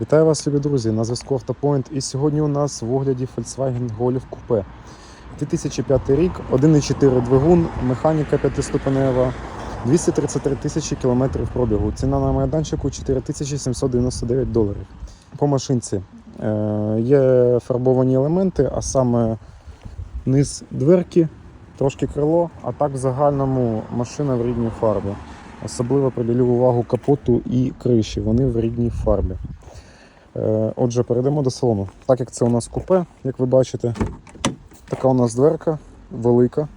Вітаю вас, любі друзі! На зв'язку Автопоінт. І сьогодні у нас в огляді Volkswagen Golf Coupe. 2005 рік, 1,4 двигун, механіка п'ятиступенева, 233 тисячі кілометрів пробігу. Ціна на майданчику 4799 доларів. По машинці е, є фарбовані елементи, а саме низ дверки, трошки крило, а так в загальному машина в рідній фарбі. Особливо приділю увагу капоту і криші. Вони в рідній фарбі. Е, Отже, перейдемо до салону. Так як це у нас купе, як ви бачите, така у нас дверка велика.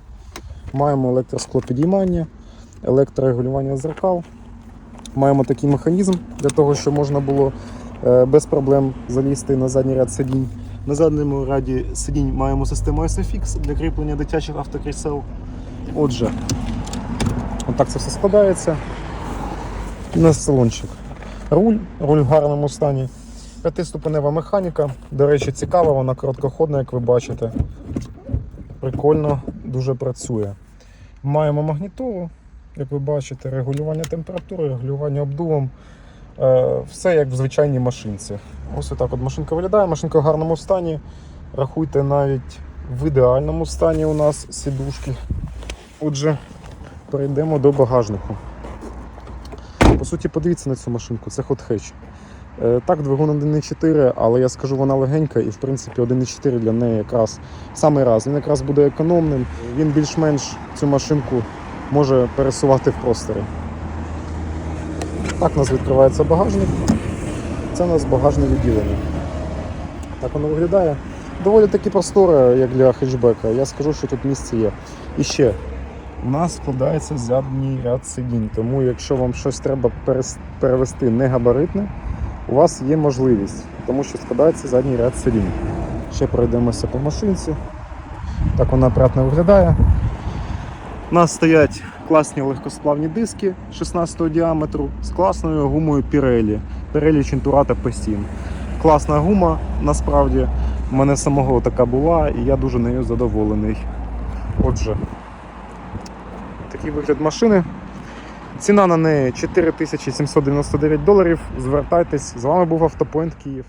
Маємо електросклопідіймання, електрорегулювання зеркал. Маємо такий механізм для того, щоб можна було е, без проблем залізти на задній ряд сидінь. На задньому ряді сидінь маємо систему SFX для кріплення дитячих автокрісел. Отже, отак це все складається. У салончик. Руль, руль в гарному стані. П'ятиступенева механіка. До речі, цікава, вона короткоходна, як ви бачите. Прикольно, дуже працює. Маємо магнітолу, як ви бачите, регулювання температури, регулювання обдувом. Е, Все як в звичайній машинці. Ось отак от машинка виглядає. Машинка в гарному стані. Рахуйте навіть в ідеальному стані у нас сідушки. Отже, перейдемо до багажнику. По суті, подивіться на цю машинку, це. Е, Так, двигун 1.4, але я скажу, вона легенька і в принципі 1.4 для неї якраз самий раз. Він якраз буде економним, він більш-менш цю машинку може пересувати в просторі. Так у нас відкривається багажник. Це у нас багажне відділення. Так воно виглядає. Доволі таки просторе, як для хетчбека. Я скажу, що тут місце є. І ще, у нас складається задній ряд сидінь, тому якщо вам щось треба перевести негабаритне, у вас є можливість, тому що складається задній ряд сидінь. Ще пройдемося по машинці. Так вона приятно виглядає. У нас стоять класні легкосплавні диски 16 діаметру з класною гумою Pirelli. Pirelli Cinturata Pestin. Класна гума, насправді. У мене самого така була, і я дуже нею задоволений. Отже, такий вигляд машини. Ціна на неї 4799 доларів. Звертайтесь. З вами був Автопоінт Київ.